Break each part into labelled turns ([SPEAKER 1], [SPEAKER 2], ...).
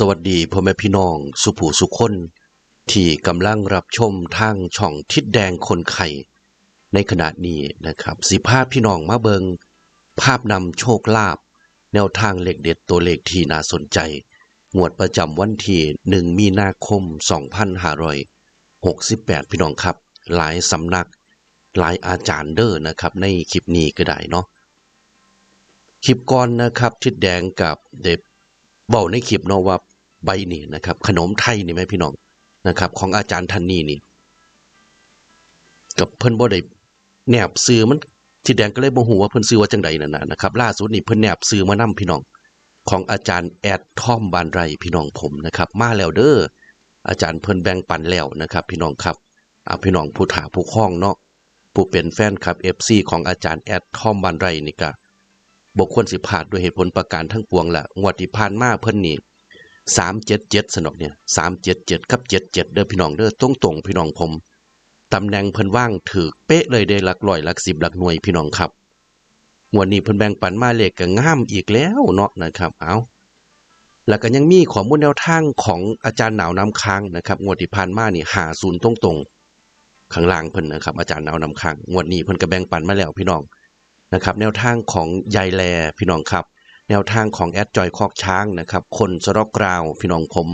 [SPEAKER 1] สวัสดีพ่อแม่พี่น้องสุผูสุคนที่กำลังรับชมทางช่องทิศแดงคนไข่ในขณะนี้นะครับสิภาพพี่น้องมาเบิง ภาพนำโชคลาภแนวทางเลขเด็ดตัวเลขที่น่าสนใจ งวดประจำวันที่หนึ่งมีนาคม 2568 พี่น้องครับ หลายสำนัก หลายอาจารย์เด้อนะครับ ในคลิปนี้ก็ได้เนาะคลิปก่อนนะครับทิดแดงกับเด็บ เบาในคลิปเนาะว่าใบนี่นะครับ ขนมไทยนี่ไหมพี่น้องนะครับ ของอาจารย์ท่านนี้นี่ กับเพิ่นบ่ได้แนบซื้อมันทิแดงก็เลยบ่ฮู้ว่าเพิ่นซื้อว่าจังใดนั่นนะนะครับล่าสุดนี่เพิ่นแนบซื้อมานํพี่น้อง ของอาจารย์แอดทอมบานไรพี่น้องผมนะครับ มาแล้วเด้ออาจารย์เพิ่นแบ่งปันแล้วนะครับ พี่น้องครับอาพี่น้องผู้ถาผู้คล้องเนาะผู้เป็นแฟนคลับ FC ของอาจารย์แอดทอมบานไรนี่ก็ บกควรสิพลาดด้วยเหตุผลประการทั้งปวงแหละงวดที่ผ่านมาเพิ่นนี่สามเจ็ดเจ็ดสนอกเนี่ยสามเจ็ดเจ็ดกับเจ็ดเจ็ดเด้อพี่น้องเด้อตรงตรงพี่น้องผมตำแหน่งเพิ่นว่างถือเป๊ะเลยได้หลักร้อยหลักสิบหลักหน่วยพี่น้องครับงวดนี้เพิ่นแบ่งปันมาเลขก็ง่ามอีกแล้วเนาะนะครับเอาแล้วก็ยังมีข้อมูลแนวทางของอาจารย์หนาวน้ำค้างนะครับงวดที่ผ่านมานี่หาศูนย์ตรงตรงข้างล่างเพิ่นนะครับอาจารย์หนาวน้ำค้างงวดนี้เพิ่นก็แบ่งปันมาแล้วพี่น้อง นะครับแนวทางของยายแลพี่น้องครับ แนวทางของแอดจอยคอกช้างนะครับ คนสรอกราวพี่น้องผม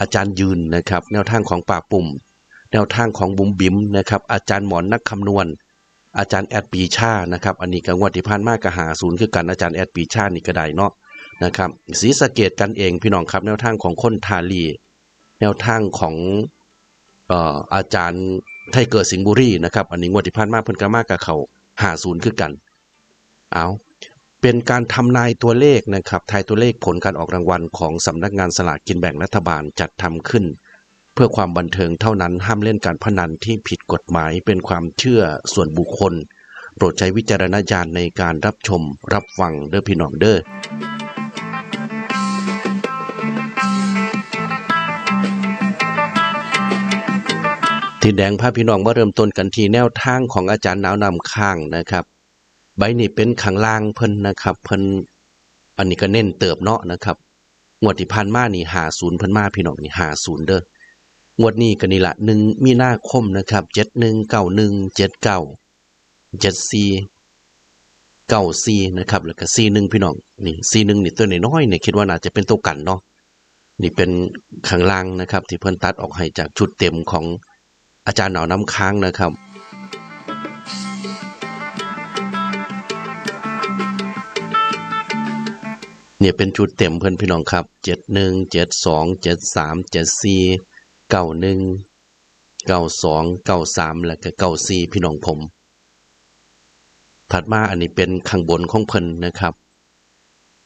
[SPEAKER 1] อาจารย์ยืนนะครับ แนวทางของป่าปุ่ม แนวทางของบุ๋มบิ๋มนะครับ อาจารย์หมอนนักคำนวณ อาจารย์แอดปีชานะครับ อันนี้ก็งวดที่ผ่านมากกหาศูนย์คือกันอาจารย์แอดปีชานี่ก็ได้เนาะนะครับศรีสะเกตกันเองพี่น้องครับ แนวทางของคนทาลีแนวทางของเอ่ออาจารย์ไทเกิดสิงห์บุรีนะครับ อันนี้งวดที่ผ่านมาเพิ่นก็มากกับเขาหาศูนย์คือกัน เอาเป็นการทำนายตัวเลขนะครับ ทายตัวเลขผลการออกรางวัลของสำนักงานสลากกินแบ่งรัฐบาลจัดทำขึ้น เพื่อความบันเทิงเท่านั้นห้ามเล่นการพนันที่ผิดกฎหมายเป็นความเชื่อส่วนบุคคล โปรดใช้วิจารณญาณในการรับชม รับฟังเด้อพี่น้องเด้อที่แดงพาพี่น้องมาเริ่มต้นกันที่แนวทางของอาจารย์หนาวนำข้างนะครับ ใบนี้เป็นขังล่างเพิ่นนะครับ เพิ่นอันนี้ก็เน้นเติบเนาะนะครับงวดที่ผ่านมานี่หาศูนย์เพิ่นมาพี่น้องนี่หาศูนย์เด้องวดนี้ก็นี่ละหนึ่งมีนาคมนะครับเจ็ดหนึ่งเก้าหนึ่งเจ็ดเก้าเจ็ดสี่เก้าสี่นะครับแล้วก็สี่หนึ่งพี่น้องนี่สี่หนึ่งนี่ตัวน้อยเนี่ยคิดว่าน่าจะเป็นตัวกันเนาะนี่เป็นขังล่างนะครับ ที่เพิ่นตัดออกให้จากชุดเต็มของอาจารย์หนาวน้ำค้างนะครับ เนี่ยเป็นชุดเต็มเพื่อนพี่น้องครับเจ็ดหนึ่งเจ็ดสองเจ็ดสามเจ็ดสี่เก้าหนึ่งเก้าสองเก้าสามแล้วก็เก้าสี่พี่น้องผม ถัดมาอันนี้เป็นข้างบนของเพิ่นนะครับ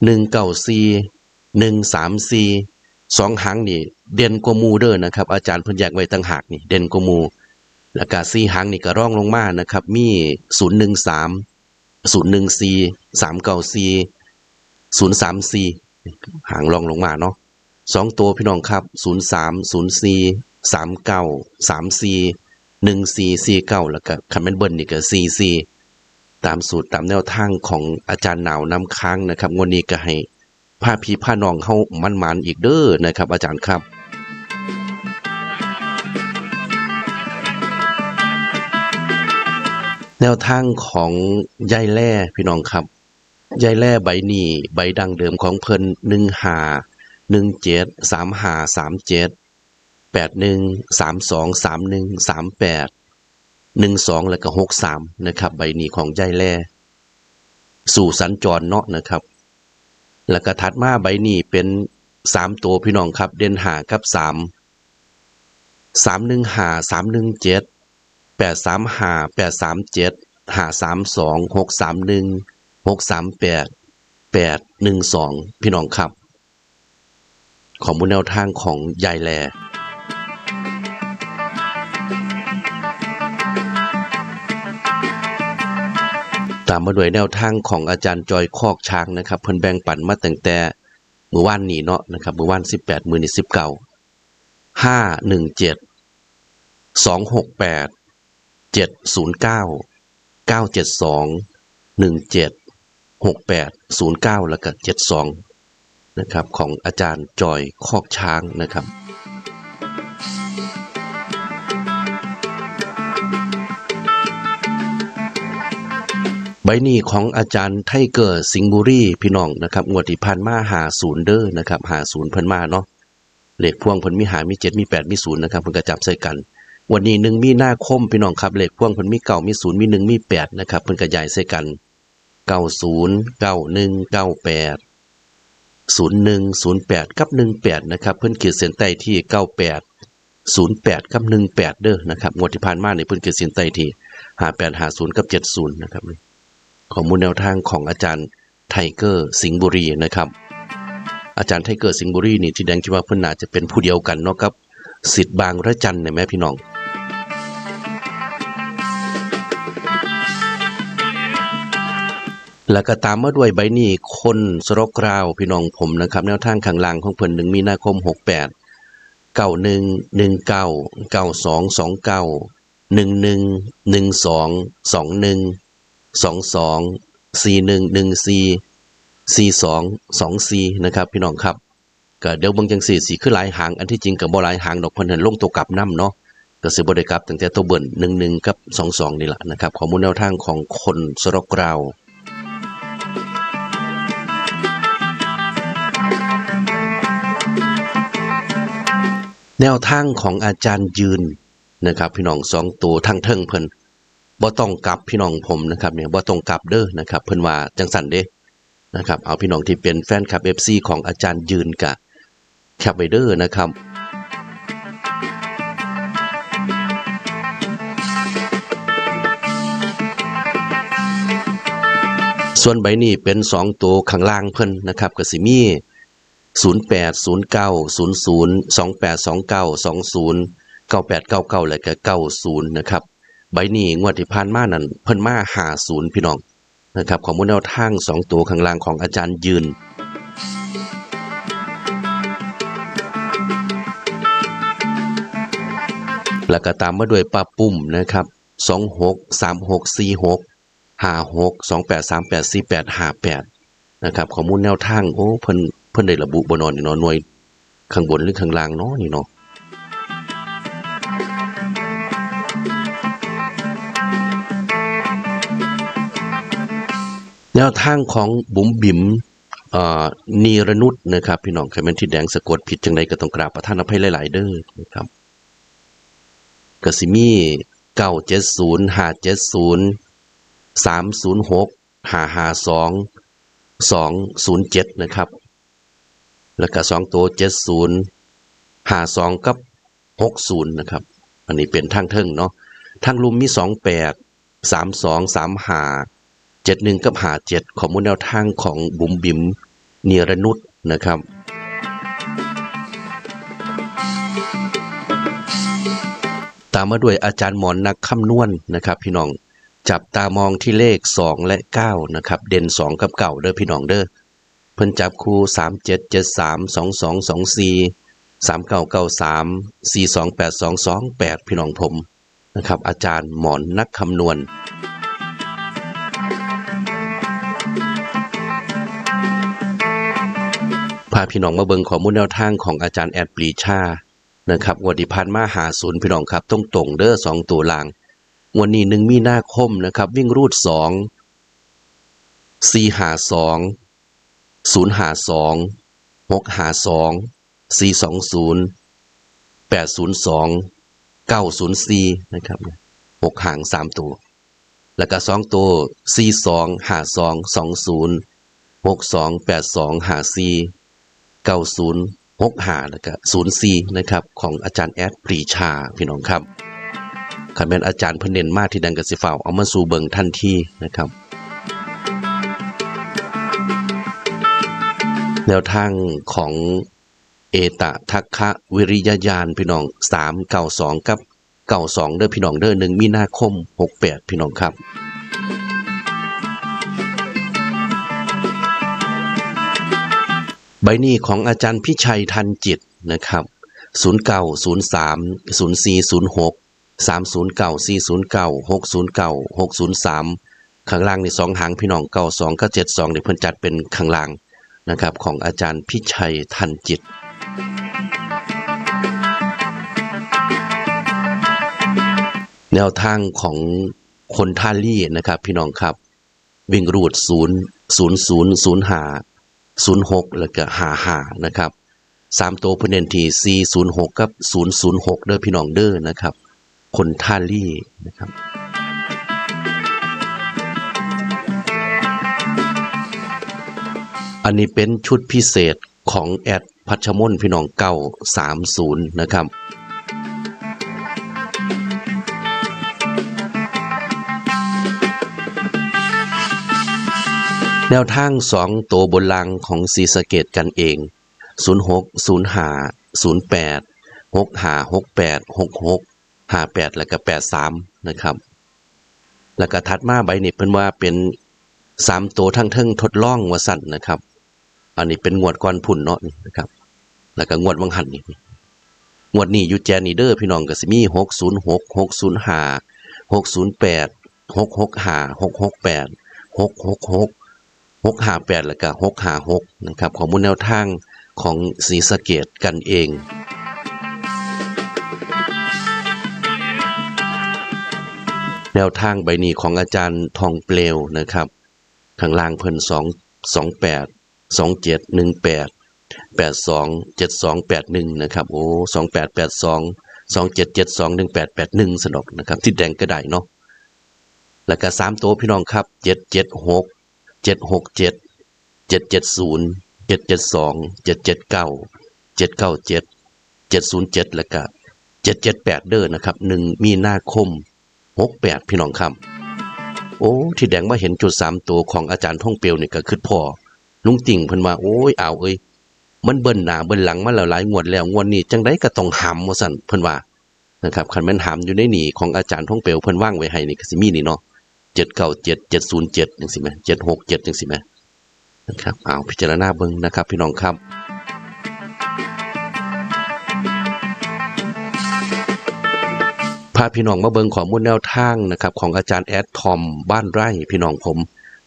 [SPEAKER 1] หนึ่งเก้าสี่หนึ่งสามสี่สองหางนี่ เด่นกว่ามูเด้อนะครับ อาจารย์เพิ่นแยกไว้ตั้งหากนี่ เด่นกว่ามูแล้วก็สี่หางนี่ก็ร่องลงมานะครับ มีศูนย์หนึ่งสามศูนย์หนึ่งสี่สามเก้าสี่ ศูนย์สามสี่หางรองลงมาเนาะสองตัวพี่น้องครับศูนย์สามศูนย์สี่สามเก้าสามสี่หนึ่งสี่สี่เก้าแล้วก็คันแมนเบิลนี่ก็สี่สี่ตามสูตรตามแนวทางของอาจารย์หนาวนำค้างนะครับงวดนี้ก็ให้ผ้าพีผ้าน้องเข้ามันมันอีกเด้อนะครับ อาจารย์ครับแนวทางของยายแล่พี่น้องครับ ยายแล่ใบนี้ใบดังเดิมของเพิ่นหนึ่งหาหนึ่งเจ็ดสามหาสามเจ็ดแปดหนึ่งสามสองสามหนึ่งสามแปดหนึ่งสองแล้วก็หกสามนะครับ ใบนี้ของยายแล่สู่สัญจรเนาะนะครับ แล้วก็ถัดมาใบนี้เป็นสามตัวพี่น้องครับ เด่นหากับสามสามหนึ่งหาสามหนึ่งเจ็ดแปดสามห้าแปดสามเจ็ดห้าสามสองหกสามหนึ่ง หกสามแปดแปดหนึ่งสองพี่น้องครับ ของมูลแนวทางของยายแลตามมาด้วยแนวทางของอาจารย์จอยคอกช้างนะครับ เพิ่นแบ่งปันมาตั้งแต่เมื่อวานนี้เนาะนะครับเมื่อวานสิบแปดมือนี่สิบเก้าห้าหนึ่งเจ็ดสองหกแปดเจ็ดศูนย์เก้าเก้าเจ็ดสองหนึ่งเจ็ด หกแปดศูนย์เก้าแล้วก็เจ็ดสองนะครับ ของอาจารย์จอยคอกช้างนะครับใบนี้ของอาจารย์ไทเกอร์สิงบุรีพี่น้องนะครับงวดที่ผ่านมาหาศูนย์เด้อนะครับหาศูนย์พิ่นมาเนาะเลขพ่วงพิ่นมีหามีเจ็ดมีแปดมีศูนย์นะครับเพิ่นก็จับใส่กัน วันนี้หนึ่งมีหน้าคมพี่น้องครับเลขพ่วงพิ่นมีเก้ามีศูนย์มีหนึ่งมีแปดนะครับเพิ่นก็ย้ายใส่กัน เก้าศูนย์เก้าหนึ่งเก้าแปดศูนย์หนึ่งศูนย์แปดกับหนึ่งแปดนะครับ เพิ่นขีดเส้นใต้ที่เก้าแปดศูนย์แปดกับหนึ่งแปดเด้อนะครับงวดที่ผ่านมาเนี่ยเพิ่นขีดเส้นใต้ที่หาแปดหาศูนย์กับเจ็ดศูนย์นะครับข้อมูลแนวทางของอาจารย์ไทเกอร์สิงห์บุรีนะครับ อาจารย์ไทเกอร์สิงห์บุรีนี่ที่แดงคิดว่าเพิ่นน่าจะเป็นผู้เดียวกันเนาะครับสิทธิ์บางระจันเนี่ยแม่พี่น้อง แล้วก็ตามมาด้วยใบนี้คนสรกกราวพี่น้องผมนะครับแนวทางข้างล่างของเพิ่นหนึ่งมีนาคม 68เก้าหนึ่งหนึ่งเก้าเก้าสองสองเก้าหนึ่งหนึ่งหนึ่งสองสองหนึ่งสองสองสี่หนึ่งหนึ่งสี่สี่สองสองสี่นะครับพี่น้องครับก็เดี๋ยวเบางจังสี่สี่คือหลายหางอันที่จริงกับบ่หลายหางดอกเพันเห็นลงตัวกลับน้ำเนาะก็สิบ่ได้กลับตั้งแต่ตัวเบิ่นหนึ่งหนึ่งกับสองสองนี่แหละนะครับข้อมูลแนวทางของคนสรกราว แนวทางของอาจารย์ยืนนะครับ พี่น้องสองตัวทั้งเทิงเพิ่นบ่ต้องกลับพี่น้องผมนะครับเนี่ยบ่ต้องกลับเด้อนะครับเพิ่นว่าจังสันเด้นะครับเอาพี่น้องที่เป็นแฟนคลับ FC ของอาจารย์ยืนกะแคปไวเด้อนะครับส่วนใบนี้เป็นสองตัวข้างล่างเพิ่นนะครับก็สิมี 08 09 00 28 29 20 98 99และก็90นะครับใบนี้งวดที่ผ่านมานั้นเพิ่นมา50พี่น้องนะครับของมูลแนวทาง 2 ตัวข้างล่างของอาจารย์ยืนแล้วก็ตามมาด้วยป้าปุ้มนะครับ 26 36 46 56 28 38 48 58 นะครับข้อมูลแนวทาง โอ้เพิ่น เพิ่อนได้ระบุบ่เนอนนี่เนาะหน่วยข้างบนหรือข้างล่างเนาะนี่เนาะแนวทางของบุ๋มบิ๋มนีรนุชนะครับ พี่น้องใครแม่นที่แดงสะกดผิดจังใดก็ต้องกราบประท่านอภัยหลาย ๆ เด้อนะครับก็สิมี970 570 306 552 207นะครับ แล้วก็สองตัว70 52กับ60นย์นะครับ อันนี้เป็นทางเทิงเนาะทางลุมมี28 32 35 71กับ57ข้อมูลแนวทางของบุ๋มบิ๋มเนียรนุชนะครับตามมาด้วยอาจารย์หมอนนักคำนวณนะครับ พี่น้องจับตามองที่เลข 2 และ 9 นะครับ เด่น 2 กับเก่าเด้อพี่น้องเด้อ เพิ่นจับคู่3 7 7 3 2 2 2 4 3 9 9 3 4 2 8 2 2 8พี่น้องผมนะครับ อาจารย์หมอนนักคำนวณพาพี่น้องมาเบิงข้อมูลแนวทางของอาจารย์แอดปรีชานะครับวันที่ผ่านมาหาศูนย์พี่น้องครับต้องตรงเด้อสองตัวลาง วันนี้หนึ่งมีนาคมนะครับ วิ่งรูดสองสี่หาสอง ศูนย์หาสองหกหาสองสี่สองศูนย์แปดศูนย์สองเก้าศูนย์สี่นะครับหกหางสามตัว แล้วก็สองตัวสี่สองหาสองสองศูนย์หกสองแปดสองหาสี่เก้าศูนย์หกหาแล้วก็ศูนย์สี่นะครับของอาจารย์แอดปรีชาพี่น้องครับคันเป็นอาจารย์พเนนมาที่ดังกสิฟ้าวเอามาสู่เบิงทันที่นะครับ แนวทางของเอตะทักคะวิริยญาณพี่น้องสามเก้าสองกับเก้าสองเด้อพี่น้องเด้อหนึ่งมีนาคมหกแปดพี่น้องครับใบนี้ของอาจารย์พิชัยทันจิตนะครับ09 03 04 06 309 409 609 603ข้างล่างในสองหางพี่น้องเก้าสองก็เจ็ดสองเดี๋ยเพิ่นจัดเป็นข้างล่าง นะครับของอาจารย์พิชัยทันจิต แนวทางของคนท่าลี่นะครับ พี่น้องครับ วิ่งรูดศูนย์ศูนย์ศูนย์ศูนย์หาศูนย์หกแล้วก็หาหานะครับสามตัวพเนนทีซีศูนย์หกกับศูนย์ศูนย์หกเด้อพี่น้องเด้อนะครับ คนท่าลี่นะครับ อันนี้เป็นชุดพิเศษของแอดพัชมนพี่น้องเก่า30นะครับแนวทางสองตัวบนลังของสีสะเกตกันเอง 06 05 08 65 68 66 58 แล้วก็ 83 นะครับ แล้วก็ถัดมาใบนี้เพิ่นว่าเป็นสามตัวทั้งเทิงทดลองว่าสั่นนะครับ อันนี้เป็นงวดก่อนพุ่นเนาะนี่นะครับ แล้วก็งวดวังหันนี่งวดนี้อยู่แจนีเด้อพี่น้องก็สิมี606 605 608 665 668 666 658แปดหกหกห้าหกหกแปดหกหกหกห้าแปดแล้วก็656นะครับของมูลแนวทางของสีสะเกตกันเองแนวทางใบนี้ของอาจารย์ทองเปลวนะครับ ข้างล่างเพิ่นสองสองแปด สองเจ็ดหนึ่งแปดแปดสองเจ็ดสองแปดหนึ่งนะครับ โอ้สองแปดแปดสองสองเจ็ดเจ็ดสองหนึ่งแปดแปดหนึ่งสนอกนะครับ ที่แดงก็ได้เนาะแล้วก็สามตัวพี่น้องครับเจ็ดเจ็ดหกเจ็ดหกเจ็ดเจ็ดเจ็ดศูนย์เจ็ดเจ็ดสองเจ็ดเจ็ดเก้าเจ็ดเก้าเจ็ดเจ็ดศูนย์เจ็ดแล้วก็เจ็ดเจ็ดแปดเด้อนะครับหนึ่งมีหน้าคมหกแปดพี่น้องครับ โอ้ ที่แดงมาเห็นจุดสามตัวของอาจารย์ท่องเปียวนี่ก็คือพ่อ ลุงติ่งเพิ่นว่าโอ้ยเอาเอ้ยมันเบิ่นหน้าเบิ่นหลังมาแล้วหลายงวดแล้วงวดนี้จังไดก็ต้องหำว่าซั่นเพิ่นว่านะครับคันแม่นหำอยู่ในนี่ของอาจารย์ท่องเปียวเพิ่นว่างไว้ให้นี่ก็สิมีนี่เนาะ797 707จังซี่แหม767จังซี่แหมนะครับเอาพิจารณาเบิ่งนะครับ พี่น้องครับพาพี่น้องมาเบิงข้อมูลแนวทางนะครับของอาจารย์แอดทอมบ้านไร่พี่น้องผม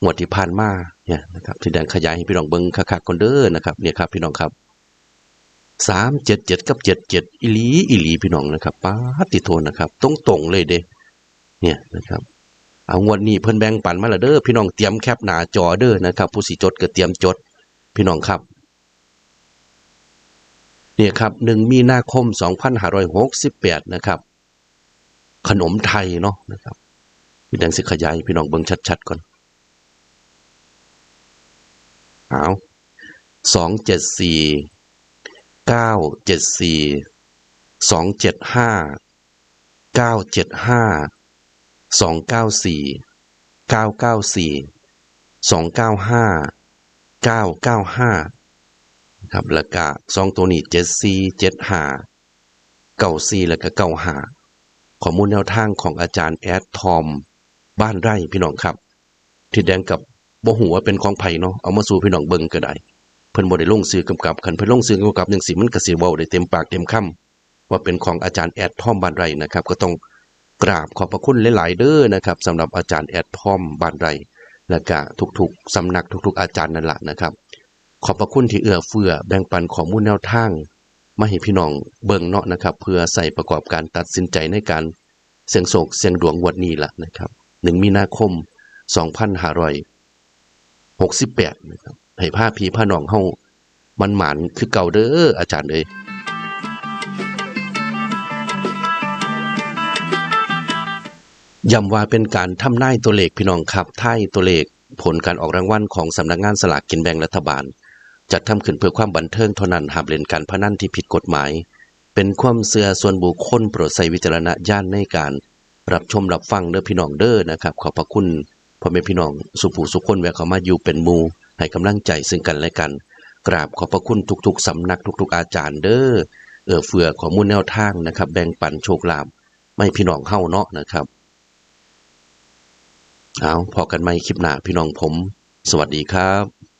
[SPEAKER 1] งวดที่ผ่านมา เนี่ยนะครับที่แดงขยายให้พี่น้องเบิงคักๆก่อนเด้อนะครับเนี่ยครับพี่น้องครับสามเจ็ดเจ็ดกับเจ็ดเจ็ดอีหลีอีหลีพี่น้องนะครับป้าติโทนนะครับตรงตรงเลยเด้เนี่ยนะครับเอางวดนี้เพิ่นแบ่งปันมาล้วเด้อพี่น้องเตรียมแคปหนาจอเด้อนะครับ ผู้สิจดก็เตรียมจด พี่น้องครับเนี่ยครับหนึ่งมีนาคมสองพันห้าร้อยหกสิบแปดนะครับ ขนมไทยเนาะนะครับพี่แดงสิขยายพี่น้องเบิ่งชัดๆก่อน เอาสองเจ็ดสี่เก้าเจ็ดสี่สองเจ็ดห้าเก้าเจ็ดห้าสองเก้าสี่เก้าเก้าสี่สองเก้าห้าเก้าเก้าห้าครับแล้วก็สองตัวนี้เจ็ดสี่เจ็ดห้าเก้าสี่แล้วก็เก้าห้าข้อมูลแนวทางของอาจารย์แอดทอมบ้านไร่พี่น้องครับ ที่แดงกับ บ่หูว่าเป็นของไผ่เนาะเอามาสู่พี่น้องเบิ่งก็ได้เพิ่นบ่ได้ลงซื้อกำกับคันเพิ่นลงซื้อกำกับจังซี่มันก็สิเว้าได้เต็มปากเต็มคำว่าเป็นของอาจารย์แอดทอมบานไรนะครับ ก็ต้องกราบขอบพระคุณหลาย ๆ เด้อนะครับสำหรับอาจารย์แอดทอมบานไรและก็ทุกๆสำนักทุก ๆ อาจารย์นั่นแหละนะครับ ขอบพระคุณที่เอื้อเฟื้อแบ่งปันข้อมูลแนวทางมาให้พี่น้องเบิ่งเนาะนะครับ เพื่อใส่ประกอบการตัดสินใจในการเสี่ยงโศกเสี่ยงดวงวดนี้ละนะครับหนึ่งมีนาคมสองพัน หกสิบแปดนะครับให้ผ้าพีผ้านองเฮามันหมานคือเก่าเด้ออาจารย์เอ้ยย้ำว่าเป็นการทำนายตัวเลขพี่น้องครับท้ายตัวเลขผลการออกรางวัลของสำนักงานสลากกินแบ่งรัฐบาล จัดทำขึ้นเพื่อความบันเทิงเท่านั้นหากเล่นการพนันที่ผิดกฎหมาย เป็นความเสื่อส่วนบุคคลโปรดใส่วิจารณญาณในการ รับชมรับฟังเด้อพี่น้องเด้อนะครับ ขอบพระคุณ พ่อแม่พี่น้องสุภูสุขคนแวะเข้ามาอยู่เป็นมูให้กำลังใจซึ่งกันและกัน กราบขอบพระคุณทุก ๆสำนักทุก ๆ อาจารย์เด้อเอื้อเฟือข้อมูลแนวทางนะครับ แบ่งปันโชคลาภไม่พี่น้องเข้าเนาะนะครับเอาพอกันไหมคลิปหน้าพี่น้องผม สวัสดีครับ